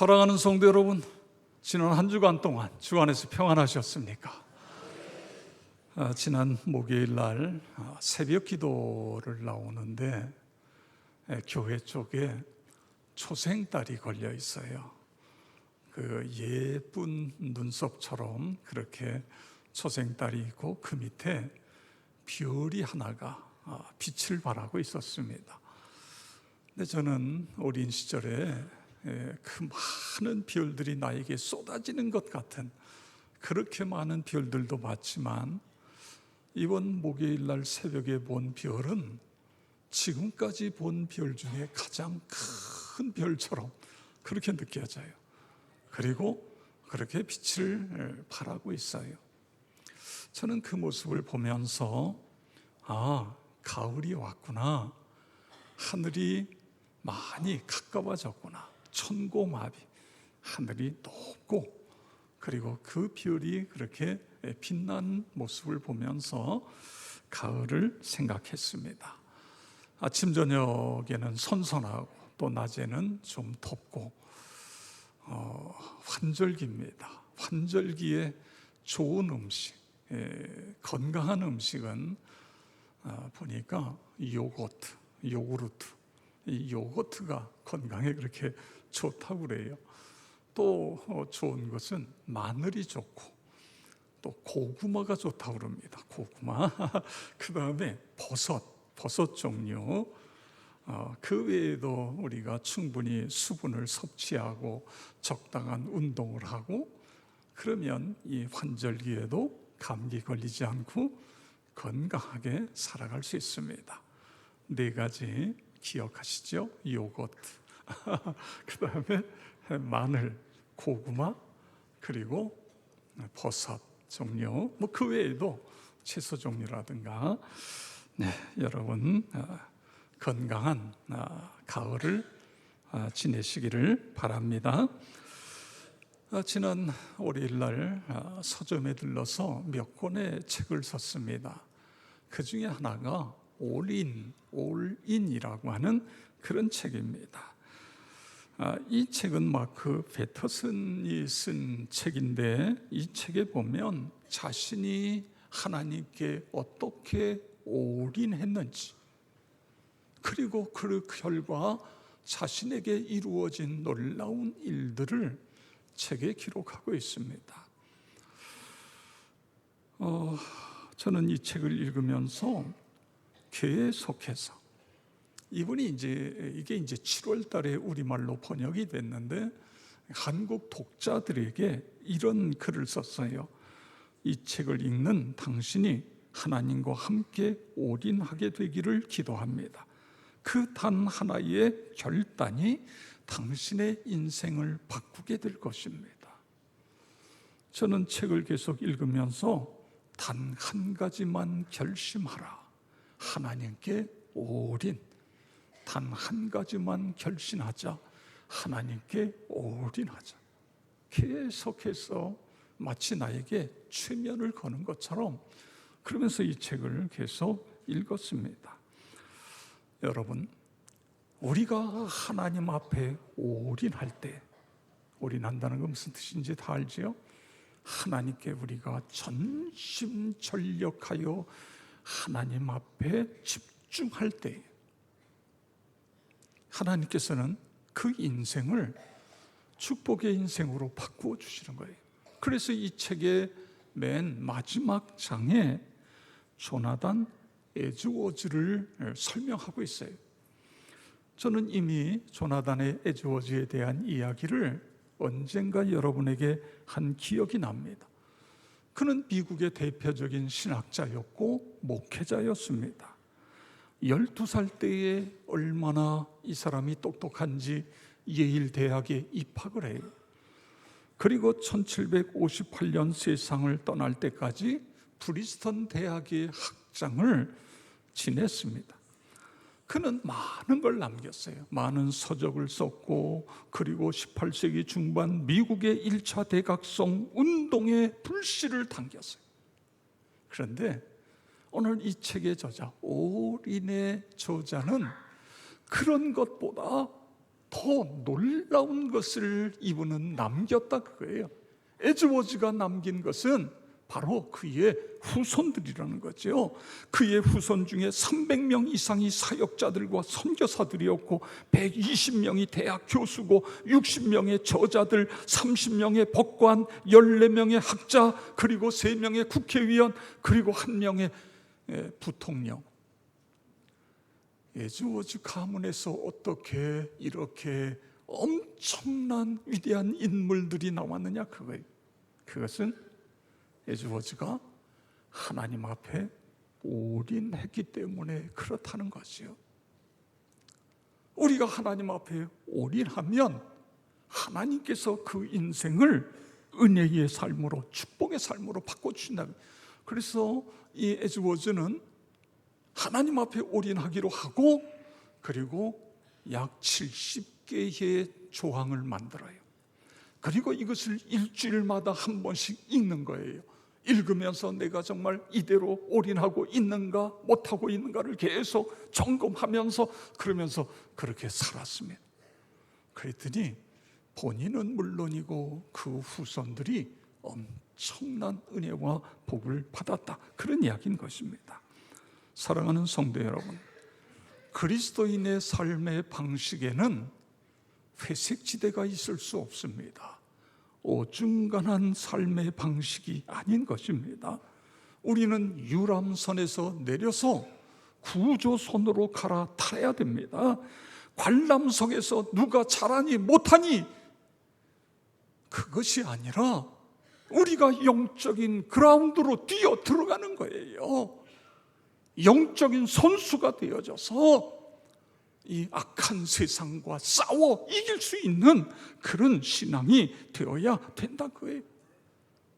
사랑하는 성도 여러분, 지난 한 주간 동안 주 안에서 평안하셨습니까? 아, 지난 목요일 날 아, 새벽 기도를 나오는데 에, 교회 쪽에 초생딸이 걸려 있어요. 그 예쁜 눈썹처럼 그렇게 초생딸이 있고 그 밑에 별이 하나가 아, 빛을 발하고 있었습니다. 근데 저는 어린 시절에 예, 그 많은 별들이 나에게 쏟아지는 것 같은 그렇게 많은 별들도 봤지만 이번 목요일 날 새벽에 본 별은 지금까지 본 별 중에 가장 큰 별처럼 그렇게 느껴져요. 그리고 그렇게 빛을 예, 발하고 있어요. 저는 그 모습을 보면서 아, 가을이 왔구나. 하늘이 많이 가까워졌구나. 천고마비. 하늘이 높고 그리고 그 별이 그렇게 빛난 모습을 보면서 가을을 생각했습니다. 아침 저녁에는 선선하고 또 낮에는 좀 덥고 어, 환절기입니다. 환절기에 좋은 음식, 예, 건강한 음식은 아, 보니까 요거트, 요구르트, 이 요거트가 건강에 그렇게 좋다고 그래요. 또 어, 좋은 것은 마늘이 좋고 또 고구마가 좋다고 그럽니다. 고구마. 그 다음에 버섯, 버섯 종류. 어, 그 외에도 우리가 충분히 수분을 섭취하고 적당한 운동을 하고 그러면 이 환절기에도 감기 걸리지 않고 건강하게 살아갈 수 있습니다. 네 가지 기억하시죠? 요거트, 그 다음에 마늘, 고구마, 그리고 버섯 종류, 뭐 그 외에도 채소 종류라든가, 네, 여러분 아, 건강한 아, 가을을 아, 지내시기를 바랍니다. 아, 지난 월요일 날 아, 서점에 들러서 몇 권의 책을 샀습니다. 그 중에 하나가 올인, 올인이라고 하는 그런 책입니다. 아, 이 책은 마크 베터슨이 쓴 책인데 이 책에 보면 자신이 하나님께 어떻게 올인했는지 그리고 그 결과 자신에게 이루어진 놀라운 일들을 책에 기록하고 있습니다. 어, 저는 이 책을 읽으면서 계속해서 이분이 이제 이게 이제 7월 달에 우리말로 번역이 됐는데 한국 독자들에게 이런 글을 썼어요. 이 책을 읽는 당신이 하나님과 함께 올인하게 되기를 기도합니다. 그 단 하나의 결단이 당신의 인생을 바꾸게 될 것입니다. 저는 책을 계속 읽으면서 단 한 가지만 결심하라. 하나님께 올인. 단 한 가지만 결심하자. 하나님께 올인하자. 계속해서 마치 나에게 최면을 거는 것처럼 그러면서 이 책을 계속 읽었습니다. 여러분, 우리가 하나님 앞에 올인할 때, 올인한다는 건 무슨 뜻인지 다 알지요? 하나님께 우리가 전심전력하여 하나님 앞에 집중할 때, 하나님께서는 그 인생을 축복의 인생으로 바꾸어 주시는 거예요. 그래서 이 책의 맨 마지막 장에 조나단 에즈워즈를 설명하고 있어요. 저는 이미 조나단의 에즈워즈에 대한 이야기를 언젠가 여러분에게 한 기억이 납니다. 그는 미국의 대표적인 신학자였고 목회자였습니다. 12살 때에 얼마나 이 사람이 똑똑한지 예일 대학에 입학을 해요. 그리고 1758년 세상을 떠날 때까지 브리스턴 대학의 학장을 지냈습니다. 그는 많은 걸 남겼어요. 많은 서적을 썼고, 그리고 18세기 중반 미국의 1차 대각성 운동의 불씨를 당겼어요. 그런데 오늘 이 책의 저자, 올인의 저자는 그런 것보다 더 놀라운 것을 이분은 남겼다 그거예요. 에즈워즈가 남긴 것은 바로 그의 후손들이라는 거죠. 그의 후손 중에 300명 이상이 사역자들과 선교사들이었고 120명이 대학 교수고 60명의 저자들, 30명의 법관, 14명의 학자, 그리고 3명의 국회의원, 그리고 1명의 부통령. 에즈워즈 가문에서 어떻게 이렇게 엄청난 위대한 인물들이 나왔느냐 그거예요. 그것은 에즈워즈가 하나님 앞에 올인했기 때문에 그렇다는 것이요. 우리가 하나님 앞에 올인하면 하나님께서 그 인생을 은혜의 삶으로 축복의 삶으로 바꿔 주신다. 그래서 이 에즈워즈는 하나님 앞에 올인하기로 하고 그리고 약 70개의 조항을 만들어요. 그리고 이것을 일주일마다 한 번씩 읽는 거예요. 읽으면서 내가 정말 이대로 올인하고 있는가 못하고 있는가를 계속 점검하면서 그러면서 그렇게 살았습니다. 그랬더니 본인은 물론이고 그 후손들이 엄 청난 은혜와 복을 받았다. 그런 이야기인 것입니다. 사랑하는 성도 여러분, 그리스도인의 삶의 방식에는 회색지대가 있을 수 없습니다. 오중간한 삶의 방식이 아닌 것입니다. 우리는 유람선에서 내려서 구조선으로 갈아타야 됩니다. 관람석에서 누가 잘하니 못하니 그것이 아니라 우리가 영적인 그라운드로 뛰어 들어가는 거예요. 영적인 선수가 되어져서 이 악한 세상과 싸워 이길 수 있는 그런 신앙이 되어야 된다 그예요.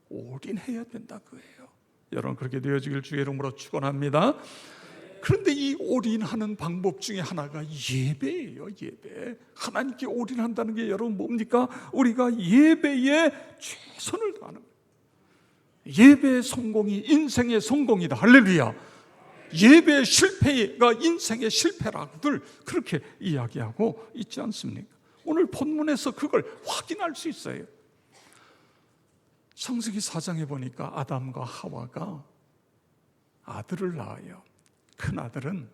올인해야 된다 그예요. 여러분 그렇게 되어지길 주의 이름으로 축원합니다. 그런데 이 올인하는 방법 중에 하나가 예배예요, 예배. 하나님께 올인한다는 게 여러분 뭡니까? 우리가 예배에 최선을 다하는. 예배의 성공이 인생의 성공이다. 할렐루야. 예배 실패가 인생의 실패라고들 그렇게 이야기하고 있지 않습니까? 오늘 본문에서 그걸 확인할 수 있어요. 창세기 4장에 보니까 아담과 하와가 아들을 낳아요. 큰 아들은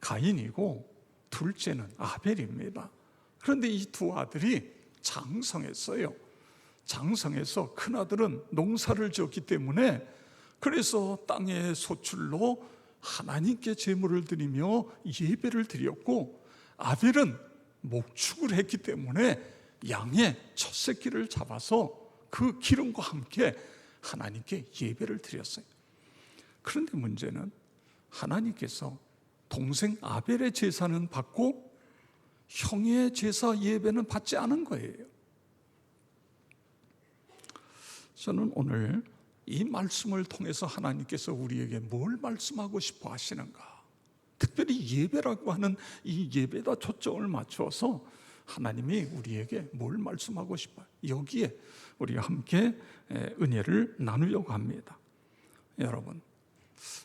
가인이고 둘째는 아벨입니다. 그런데 이 두 아들이 장성했어요. 장성해서 큰 아들은 농사를 지었기 때문에 그래서 땅의 소출로 하나님께 제물을 드리며 예배를 드렸고 아벨은 목축을 했기 때문에 양의 첫 새끼를 잡아서 그 기름과 함께 하나님께 예배를 드렸어요. 그런데 문제는 하나님께서 동생 아벨의 제사는 받고 형의 제사 예배는 받지 않은 거예요. 저는 오늘 이 말씀을 통해서 하나님께서 우리에게 뭘 말씀하고 싶어 하시는가? 특별히 예배라고 하는 이 예배다 초점을 맞춰서 하나님이 우리에게 뭘 말씀하고 싶어요? 여기에 우리가 함께 은혜를 나누려고 합니다. 여러분,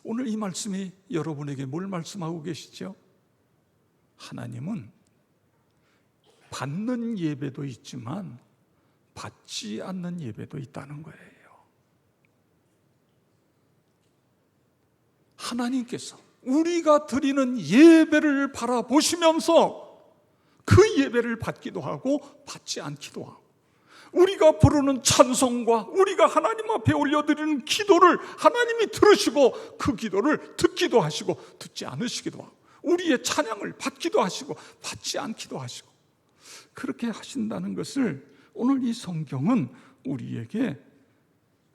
오늘 이 말씀이 여러분에게 뭘 말씀하고 계시죠? 하나님은 받는 예배도 있지만 받지 않는 예배도 있다는 거예요. 하나님께서 우리가 드리는 예배를 바라보시면서 그 예배를 받기도 하고 받지 않기도 하고 우리가 부르는 찬송과 우리가 하나님 앞에 올려드리는 기도를 하나님이 들으시고 그 기도를 듣기도 하시고 듣지 않으시기도 하고 우리의 찬양을 받기도 하시고 받지 않기도 하시고 그렇게 하신다는 것을 오늘 이 성경은 우리에게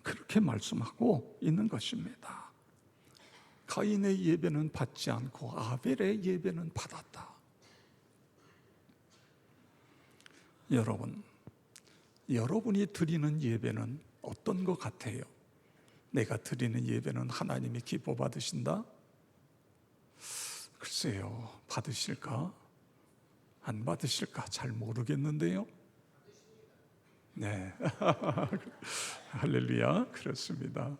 그렇게 말씀하고 있는 것입니다. 가인의 예배는 받지 않고 아벨의 예배는 받았다. 여러분, 여러분이 드리는 예배는 어떤 것 같아요? 내가 드리는 예배는 하나님이 기뻐 받으신다? 글쎄요, 받으실까? 안 받으실까? 잘 모르겠는데요. 네. 할렐루야. 그렇습니다.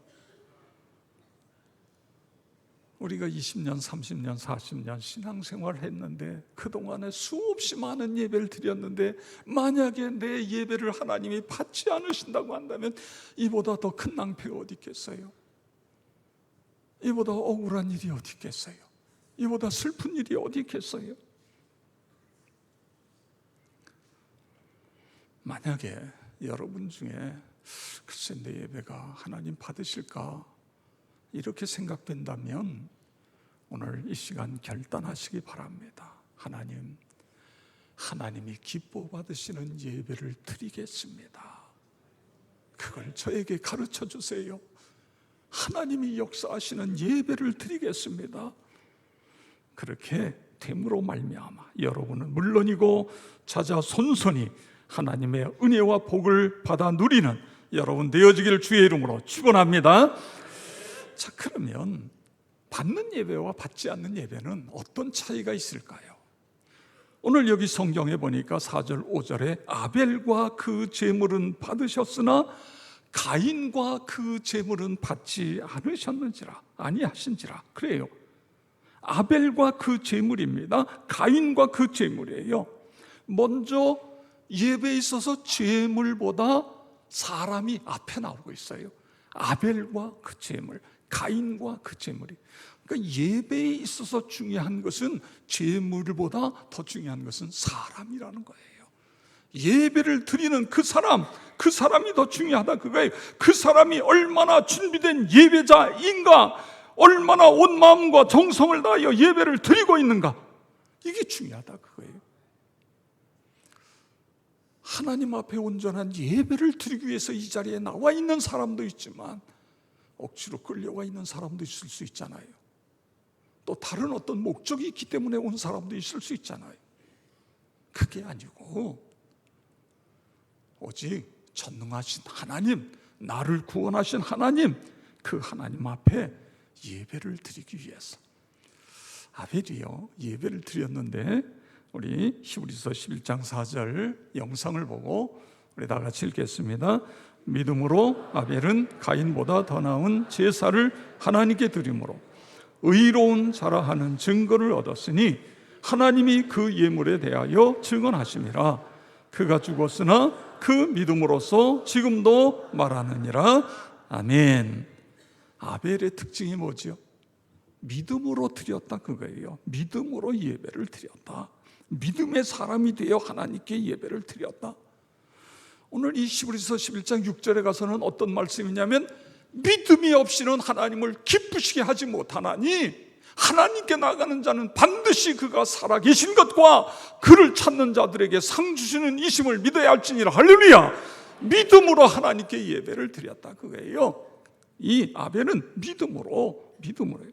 우리가 20년, 30년, 40년 신앙생활을 했는데 그동안에 수없이 많은 예배를 드렸는데 만약에 내 예배를 하나님이 받지 않으신다고 한다면 이보다 더 큰 낭패가 어디 있겠어요? 이보다 억울한 일이 어디 있겠어요? 이보다 슬픈 일이 어디 있겠어요? 만약에 여러분 중에 글쎄 내 예배가 하나님 받으실까 이렇게 생각된다면 오늘 이 시간 결단하시기 바랍니다. 하나님, 하나님이 기뻐 받으시는 예배를 드리겠습니다. 그걸 저에게 가르쳐 주세요. 하나님이 역사하시는 예배를 드리겠습니다. 그렇게 됨으로 말미암아 여러분은 물론이고 자자 손손이 하나님의 은혜와 복을 받아 누리는 여러분 되어지기를 주의 이름으로 축원합니다. 자, 그러면 받는 예배와 받지 않는 예배는 어떤 차이가 있을까요? 오늘 여기 성경에 보니까 4절, 5절에 아벨과 그 제물은 받으셨으나 가인과 그 제물은 받지 않으셨는지라 아니하신지라 그래요. 아벨과 그 제물입니다. 가인과 그 제물이에요. 먼저 예배에 있어서 제물보다 사람이 앞에 나오고 있어요. 아벨과 그 제물, 가인과 그 제물이. 그러니까 예배에 있어서 중요한 것은 제물보다 더 중요한 것은 사람이라는 거예요. 예배를 드리는 그 사람, 그 사람이 더 중요하다 그거예요. 그 사람이 얼마나 준비된 예배자인가, 얼마나 온 마음과 정성을 다하여 예배를 드리고 있는가. 이게 중요하다 그거예요. 하나님 앞에 온전한 예배를 드리기 위해서 이 자리에 나와 있는 사람도 있지만 억지로 끌려와 있는 사람도 있을 수 있잖아요. 또 다른 어떤 목적이 있기 때문에 온 사람도 있을 수 있잖아요. 그게 아니고 오직 전능하신 하나님, 나를 구원하신 하나님, 그 하나님 앞에 예배를 드리기 위해서 아벨이요 예배를 드렸는데 우리 히브리서 11장 4절 영상을 보고 우리 다 같이 읽겠습니다. 믿음으로 아벨은 가인보다 더 나은 제사를 하나님께 드림으로 의로운 자라 하는 증거를 얻었으니 하나님이 그 예물에 대하여 증언하심이라 그가 죽었으나 그 믿음으로써 지금도 말하느니라 아멘. 아벨의 특징이 뭐지요? 믿음으로 드렸다 그거예요. 믿음으로 예배를 드렸다. 믿음의 사람이 되어 하나님께 예배를 드렸다. 오늘 이 시브리서 11장 6절에 가서는 어떤 말씀이냐면 믿음이 없이는 하나님을 기쁘시게 하지 못하나니 하나님께 나가는 자는 반드시 그가 살아계신 것과 그를 찾는 자들에게 상 주시는 이심을 믿어야 할지니라. 할렐루야! 믿음으로 하나님께 예배를 드렸다 그거예요. 이 아벨은 믿음으로 믿음으로.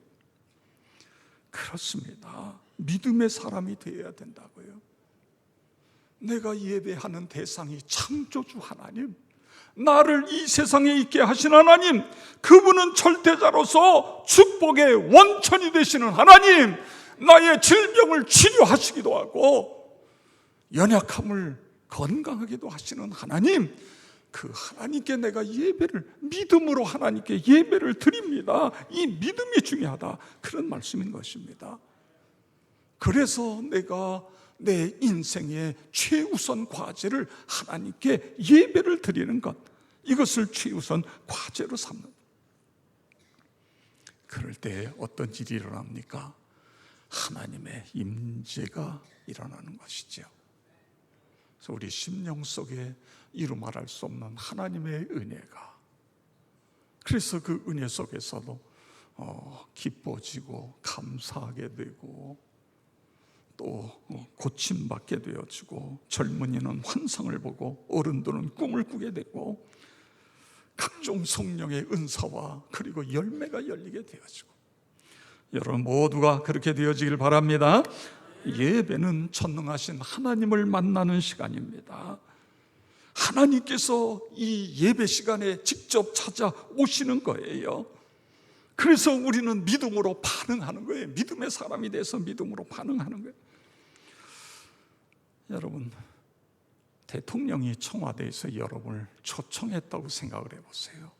그렇습니다. 믿음의 사람이 되어야 된다고요. 내가 예배하는 대상이 창조주 하나님, 나를 이 세상에 있게 하신 하나님, 그분은 절대자로서 축복의 원천이 되시는 하나님, 나의 질병을 치료하시기도 하고, 연약함을 건강하기도 하시는 하나님, 그 하나님께 내가 예배를, 믿음으로 하나님께 예배를 드립니다. 이 믿음이 중요하다. 그런 말씀인 것입니다. 그래서 내가 내 인생의 최우선 과제를 하나님께 예배를 드리는 것 이것을 최우선 과제로 삼는 그럴 때 어떤 일이 일어납니까? 하나님의 임재가 일어나는 것이죠. 그래서 우리 심령 속에 이루 말할 수 없는 하나님의 은혜가 그래서 그 은혜 속에서도 어, 기뻐지고 감사하게 되고 또 고침받게 되어지고 젊은이는 환상을 보고 어른들은 꿈을 꾸게 되고 각종 성령의 은사와 그리고 열매가 열리게 되어지고 여러분 모두가 그렇게 되어지길 바랍니다. 예배는 전능하신 하나님을 만나는 시간입니다. 하나님께서 이 예배 시간에 직접 찾아오시는 거예요. 그래서 우리는 믿음으로 반응하는 거예요. 믿음의 사람이 돼서 믿음으로 반응하는 거예요. 여러분, 대통령이 청와대에서 여러분을 초청했다고 생각을 해보세요.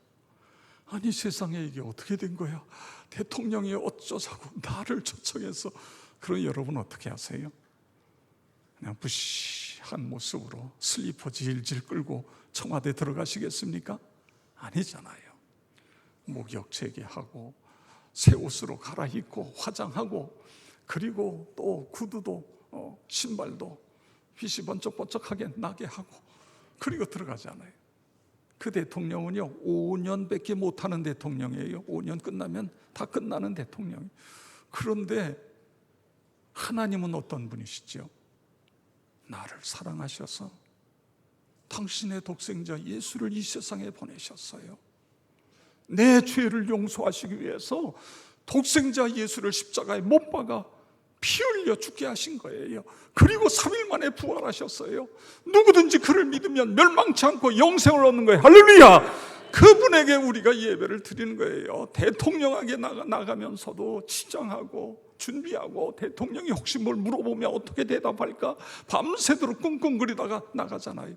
아니 세상에 이게 어떻게 된 거야? 대통령이 어쩌자고 나를 초청해서 그럼 여러분 어떻게 하세요? 그냥 부시한 모습으로 슬리퍼 질질 끌고 청와대 들어가시겠습니까? 아니잖아요. 목욕 재개하고 새 옷으로 갈아입고 화장하고 그리고 또 구두도 어, 신발도 빛이 번쩍번쩍하게 나게 하고 그리고 들어가잖아요. 그 대통령은요 5년밖에 못하는 대통령이에요. 5년 끝나면 다 끝나는 대통령. 그런데 하나님은 어떤 분이시죠? 나를 사랑하셔서 당신의 독생자 예수를 이 세상에 보내셨어요. 내 죄를 용서하시기 위해서 독생자 예수를 십자가에 못 박아 피 흘려 죽게 하신 거예요. 그리고 3일 만에 부활하셨어요. 누구든지 그를 믿으면 멸망치 않고 영생을 얻는 거예요. 할렐루야! 그분에게 우리가 예배를 드리는 거예요. 대통령에게 나가, 나가면서도 치장하고 준비하고 대통령이 혹시 뭘 물어보면 어떻게 대답할까 밤새도록 끙끙거리다가 나가잖아요.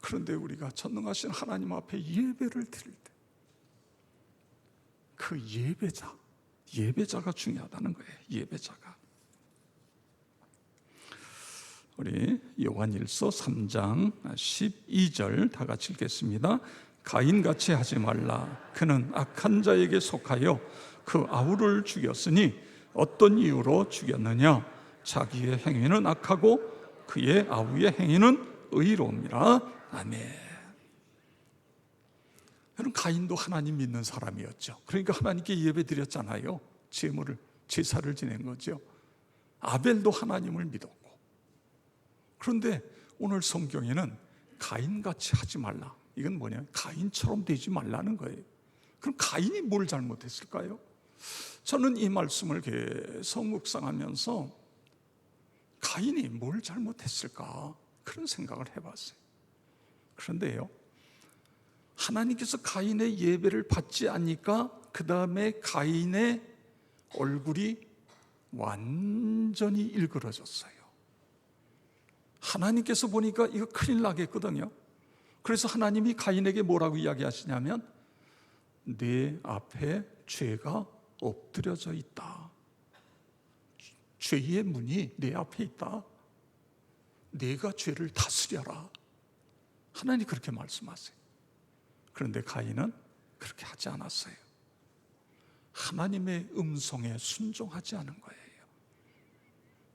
그런데 우리가 전능하신 하나님 앞에 예배를 드릴 때 그 예배자, 예배자가 중요하다는 거예요. 예배자가. 우리 요한일서 3장 12절 다 같이 읽겠습니다. 가인같이 하지 말라. 그는 악한 자에게 속하여 그 아우를 죽였으니 어떤 이유로 죽였느냐? 자기의 행위는 악하고 그의 아우의 행위는 의로움이라. 아멘. 여러분 가인도 하나님 믿는 사람이었죠. 그러니까 하나님께 예배 드렸잖아요. 제물을 제사를 지낸 거죠. 아벨도 하나님을 믿었고. 그런데 오늘 성경에는 가인같이 하지 말라. 이건 뭐냐? 가인처럼 되지 말라는 거예요. 그럼 가인이 뭘 잘못했을까요? 저는 이 말씀을 계속 묵상하면서 가인이 뭘 잘못했을까? 그런 생각을 해봤어요. 그런데요, 하나님께서 가인의 예배를 받지 않으니까 그 다음에 가인의 얼굴이 완전히 일그러졌어요. 하나님께서 보니까 이거 큰일 나겠거든요. 그래서 하나님이 가인에게 뭐라고 이야기하시냐면 내 앞에 죄가 엎드려져 있다. 죄의 문이 내 앞에 있다. 내가 죄를 다스려라. 하나님 그렇게 말씀하세요. 그런데 가인은 그렇게 하지 않았어요. 하나님의 음성에 순종하지 않은 거예요.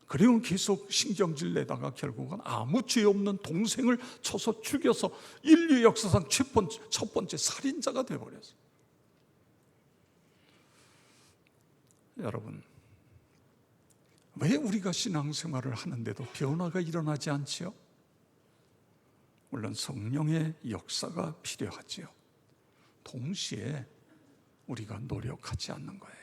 그리고 계속 신경질 내다가 결국은 아무 죄 없는 동생을 쳐서 죽여서 인류 역사상 첫 번째, 첫 번째 살인자가 되어버렸어요. 여러분, 왜 우리가 신앙생활을 하는데도 변화가 일어나지 않지요? 물론 성령의 역사가 필요하지요. 동시에 우리가 노력하지 않는 거예요.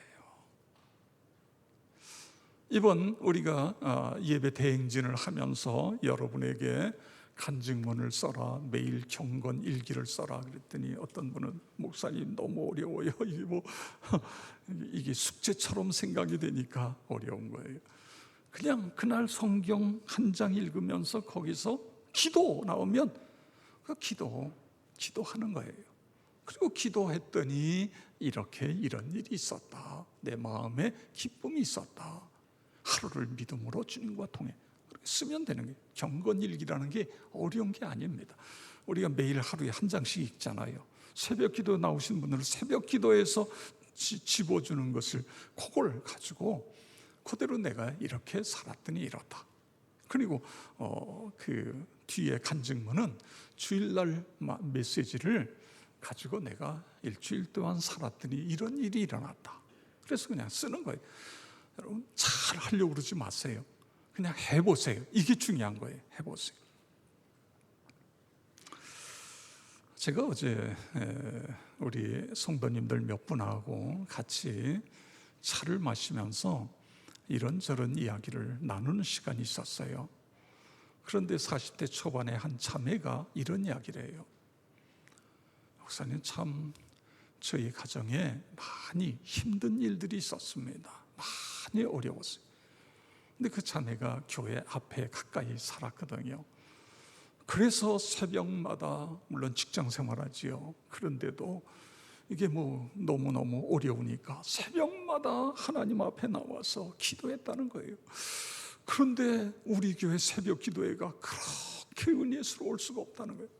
이번 우리가 어, 예배 대행진을 하면서 여러분에게 간증문을 써라 매일 경건 일기를 써라 그랬더니 어떤 분은 목사님 너무 어려워요 이게 뭐 이게 숙제처럼 생각이 되니까 어려운 거예요. 그냥 그날 성경 한 장 읽으면서 거기서 기도 나오면 그 기도 기도하는 거예요. 그리고 기도했더니 이렇게 이런 일이 있었다. 내 마음에 기쁨이 있었다. 하루를 믿음으로 주님과 통해 쓰면 되는 게 경건일기라는 게 어려운 게 아닙니다. 우리가 매일 하루에 한 장씩 읽잖아요. 새벽 기도 나오신 분들은 새벽 기도에서 집어주는 것을 그걸 가지고 그대로 내가 이렇게 살았더니 이렇다. 그리고 어, 그 뒤에 간증문은 주일날 메시지를 가지고 내가 일주일 동안 살았더니 이런 일이 일어났다. 그래서 그냥 쓰는 거예요. 여러분 잘 하려고 그러지 마세요. 그냥 해보세요. 이게 중요한 거예요. 해보세요. 제가 어제 우리 성도님들 몇 분하고 같이 차를 마시면서 이런저런 이야기를 나누는 시간이 있었어요. 그런데 40대 초반에 한 자매가 이런 이야기를 해요. 목사님 참 저희 가정에 많이 힘든 일들이 있었습니다. 많이 어려웠어요. 근데 그 자매가 교회 앞에 가까이 살았거든요. 그래서 새벽마다 물론 직장 생활하지요. 그런데도 이게 뭐 너무너무 어려우니까 새벽마다 하나님 앞에 나와서 기도했다는 거예요. 그런데 우리 교회 새벽 기도회가 그렇게 은혜스러울 수가 없다는 거예요.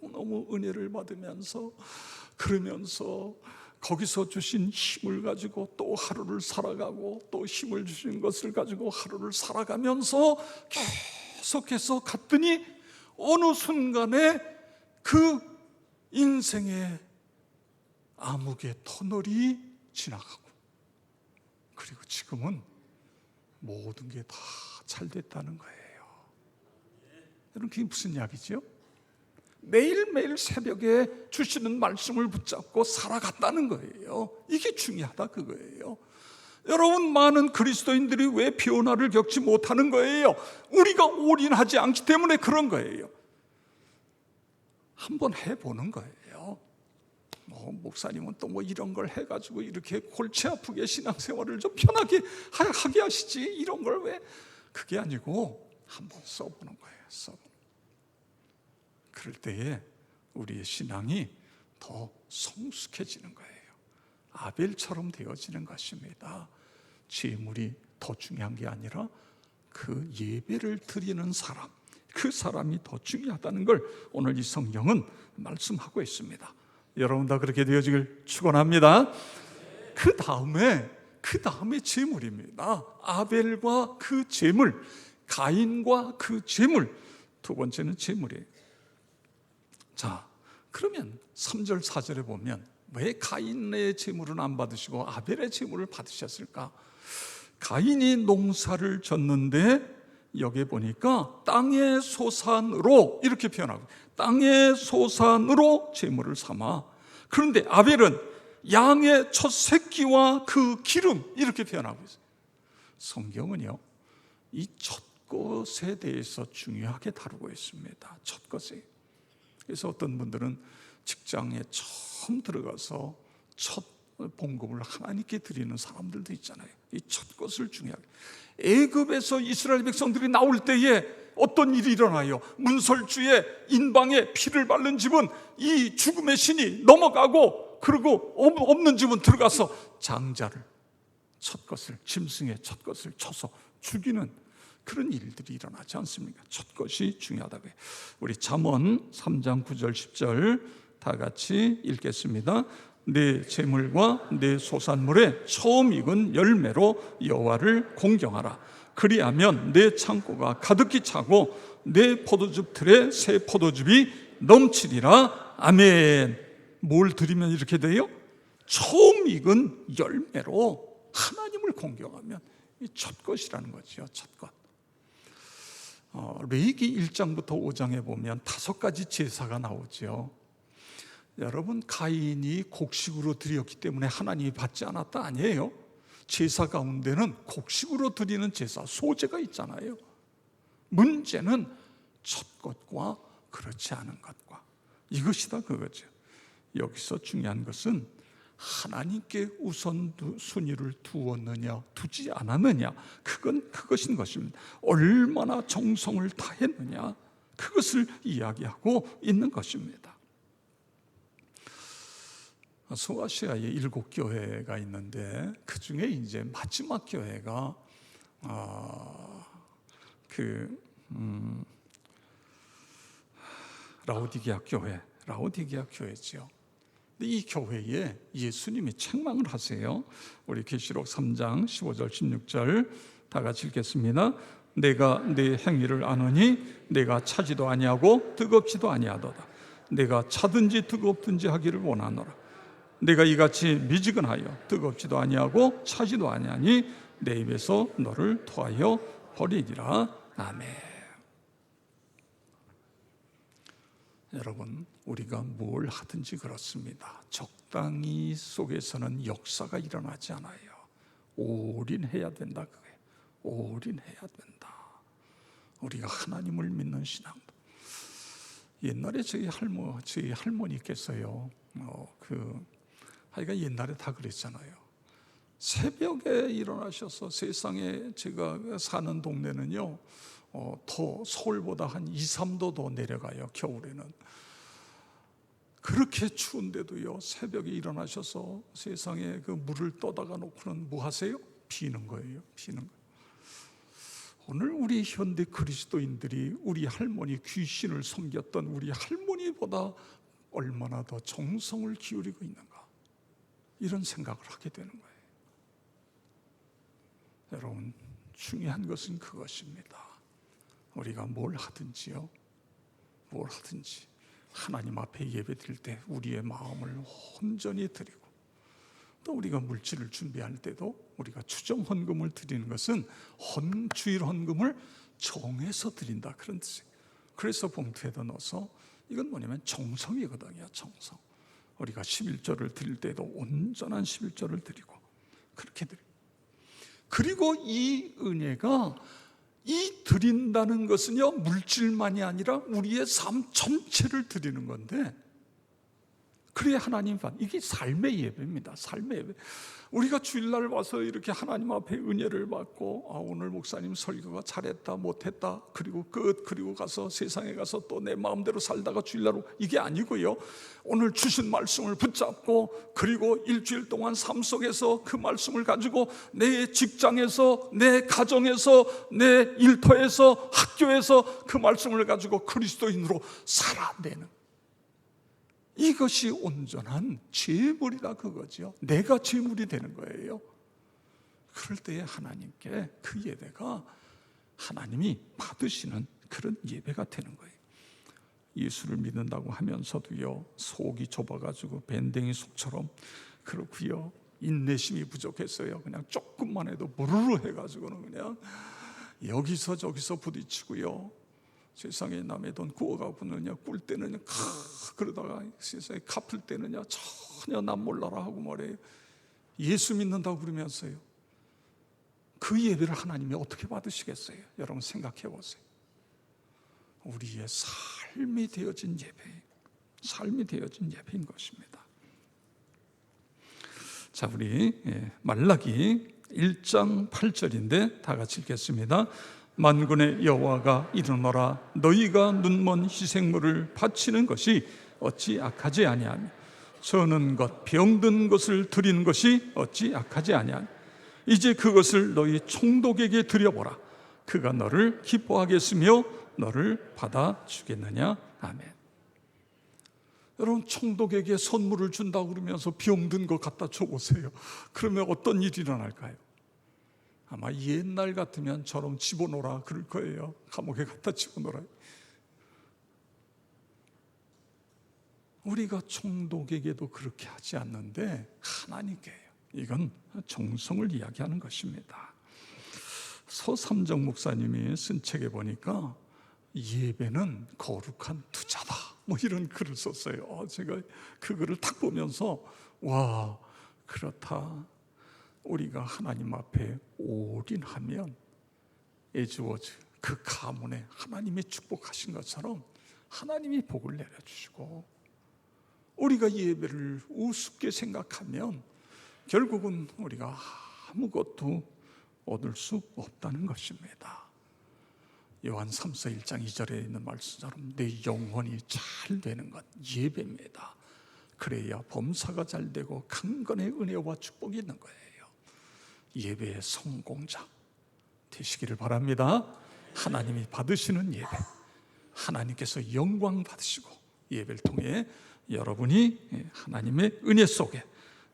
너무너무 은혜를 받으면서 그러면서 거기서 주신 힘을 가지고 또 하루를 살아가고 또 힘을 주신 것을 가지고 하루를 살아가면서 계속해서 갔더니 어느 순간에 그 인생의 암흑의 터널이 지나가고 그리고 지금은 모든 게 다 잘 됐다는 거예요. 여러분 그게 무슨 이야기죠? 매일매일 새벽에 주시는 말씀을 붙잡고 살아갔다는 거예요. 이게 중요하다 그거예요. 여러분 많은 그리스도인들이 왜 변화를 겪지 못하는 거예요? 우리가 올인하지 않기 때문에 그런 거예요. 한번 해보는 거예요. 뭐 목사님은 또 뭐 이런 걸 해가지고 이렇게 골치 아프게 신앙생활을 좀 편하게 하게 하시지 이런 걸 왜 그게 아니고 한번 써보는 거예요. 써보는. 그럴 때에 우리의 신앙이 더 성숙해지는 거예요. 아벨처럼 되어지는 것입니다. 재물이 더 중요한 게 아니라 그 예배를 드리는 사람, 그 사람이 더 중요하다는 걸 오늘 이 성경은 말씀하고 있습니다. 여러분 다 그렇게 되어지길 축원합니다. 그 다음에 그 다음에 재물입니다. 아벨과 그 재물, 가인과 그 재물. 두 번째는 재물이에요. 자, 그러면 3절 4절에 보면 왜 가인의 재물은 안 받으시고 아벨의 재물을 받으셨을까? 가인이 농사를 졌는데 여기 보니까 땅의 소산으로 이렇게 표현하고 땅의 소산으로 재물을 삼아 그런데 아벨은 양의 첫 새끼와 그 기름 이렇게 표현하고 있어요. 성경은요 이 첫 것에 대해서 중요하게 다루고 있습니다. 첫 것에 그래서 어떤 분들은 직장에 처음 들어가서 첫 봉급을 하나님께 드리는 사람들도 있잖아요. 이 첫 것을 중요하게. 애굽에서 이스라엘 백성들이 나올 때에 어떤 일이 일어나요? 문설주의 인방에 피를 바른 집은 이 죽음의 신이 넘어가고 그리고 없는 집은 들어가서 장자를 첫 것을 짐승의 첫 것을 쳐서 죽이는 그런 일들이 일어나지 않습니까? 첫 것이 중요하다고 해요. 우리 잠언 3장 9절 10절 다 같이 읽겠습니다. 내 재물과 내 소산물의 처음 익은 열매로 여호와를 공경하라. 그리하면 내 창고가 가득히 차고 내 포도즙 틀에 새 포도즙이 넘치리라. 아멘. 뭘 드리면 이렇게 돼요? 처음 익은 열매로 하나님을 공경하면 이첫 것이라는 거죠. 첫 것. 어, 레이기 1장부터 5장에 보면 다섯 가지 제사가 나오죠. 여러분 가인이 곡식으로 드렸기 때문에 하나님이 받지 않았다 아니에요. 제사 가운데는 곡식으로 드리는 제사 소제가 있잖아요. 문제는 첫 것과 그렇지 않은 것과 이것이다 그거죠. 여기서 중요한 것은 하나님께 우선 순위를 두었느냐 두지 않았느냐 그건 그것인 것입니다. 얼마나 정성을 다했느냐 그것을 이야기하고 있는 것입니다. 소아시아에 일곱 교회가 있는데 그 중에 이제 마지막 교회가 어, 그 음, 라오디게아 교회, 라오디게아 교회지요. 이 교회에 예수님이 책망을 하세요. 우리 계시록 3장 15절 16절 다 같이 읽겠습니다. 내가 내 행위를 아노니 내가 차지도 아니하고 뜨겁지도 아니하도다. 내가 차든지 뜨겁든지 하기를 원하노라. 내가 이같이 미지근하여 뜨겁지도 아니하고 차지도 아니하니 내 입에서 너를 토하여 버리리라. 아멘. 여러분, 우리가 뭘 하든지 그렇습니다. 적당히 속에서는 역사가 일어나지 않아요. 올인해야 된다 그거예요. 올인해야 된다. 우리가 하나님을 믿는 신앙도. 옛날에 저희 할머, 저희 할머니께서요, 어, 그 하여간 옛날에 다 그랬잖아요. 새벽에 일어나셔서 세상에 제가 사는 동네는요, 어, 더 서울보다 한 2, 3도 더 내려가요, 겨울에는. 그렇게 추운데도요 새벽에 일어나셔서 세상에 그 물을 떠다가 놓고는 뭐 하세요? 비는 거예요. 비는 거. 오늘 우리 현대 그리스도인들이 우리 할머니 귀신을 섬겼던 우리 할머니보다 얼마나 더 정성을 기울이고 있는가 이런 생각을 하게 되는 거예요. 여러분 중요한 것은 그것입니다. 우리가 뭘 하든지요, 뭘 하든지 하나님 앞에 예배 드릴 때 우리의 마음을 온전히 드리고 또 우리가 물질을 준비할 때도 우리가 추정 헌금을 드리는 것은 헌 주일 헌금을 정해서 드린다 그런 뜻이에요. 그래서 봉투에다 넣어서 이건 뭐냐면 정성이거든요. 정성. 우리가 11절을 드릴 때도 온전한 11절을 드리고 그렇게 드리고 그리고 이 은혜가 이 드린다는 것은요 물질만이 아니라 우리의 삶 전체를 드리는 건데 그래야 하나님 반 이게 삶의 예배입니다. 삶의 예배. 우리가 주일날 와서 이렇게 하나님 앞에 은혜를 받고 아 오늘 목사님 설교가 잘했다 못했다 그리고 끝 그리고 가서 세상에 가서 또 내 마음대로 살다가 주일날 이게 아니고요. 오늘 주신 말씀을 붙잡고 그리고 일주일 동안 삶 속에서 그 말씀을 가지고 내 직장에서 내 가정에서 내 일터에서 학교에서 그 말씀을 가지고 그리스도인으로 살아내는 이것이 온전한 재물이다 그거죠. 내가 재물이 되는 거예요. 그럴 때에 하나님께 그 예배가 하나님이 받으시는 그런 예배가 되는 거예요. 예수를 믿는다고 하면서도요 속이 좁아가지고 밴댕이 속처럼 그렇고요 인내심이 부족했어요. 그냥 조금만 해도 무르르 해가지고는 그냥 여기서 저기서 부딪히고요. 세상에 남의 돈 구워가 보느냐 꿀 때느냐 크, 그러다가 세상에 갚을 때느냐 전혀 남 몰라라 하고 말해요. 예수 믿는다고 그러면서요. 그 예배를 하나님이 어떻게 받으시겠어요? 여러분 생각해 보세요. 우리의 삶이 되어진 예배 삶이 되어진 예배인 것입니다. 자 우리 예, 말라기 1장 8절인데 다 같이 읽겠습니다 만군의 여호와가 이르노라 너희가 눈먼 희생물을 바치는 것이 어찌 악하지 아니하며 저는 것 병든 것을 드리는 것이 어찌 악하지 아니하며 이제 그것을 너희 총독에게 드려보라. 그가 너를 기뻐하겠으며 너를 받아 주겠느냐? 아멘. 여러분 총독에게 선물을 준다고 그러면서 병든 거 갖다 줘보세요. 그러면 어떤 일이 일어날까요? 아마 옛날 같으면 저럼 집어넣어라 그럴 거예요. 감옥에 갖다 집어넣어라. 우리가 총독에게도 그렇게 하지 않는데 하나님께요. 이건 정성을 이야기하는 것입니다. 서삼정 목사님이 쓴 책에 보니까 예배는 거룩한 투자다. 뭐 이런 글을 썼어요. 어, 제가 그 글을 딱 보면서 와 그렇다. 우리가 하나님 앞에 올인하면 에즈워즈 그 가문에 하나님이 축복하신 것처럼 하나님이 복을 내려주시고 우리가 예배를 우습게 생각하면 결국은 우리가 아무것도 얻을 수 없다는 것입니다. 요한 3서 1장 2절에 있는 말씀처럼 내 영혼이 잘 되는 것 예배입니다. 그래야 범사가 잘 되고 강건의 은혜와 축복이 있는 거예요. 예배의 성공자 되시기를 바랍니다. 하나님이 받으시는 예배, 하나님께서 영광 받으시고 예배를 통해 여러분이 하나님의 은혜 속에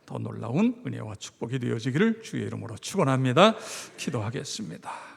더 놀라운 은혜와 축복이 되어지기를 주의 이름으로 축원합니다. 기도하겠습니다.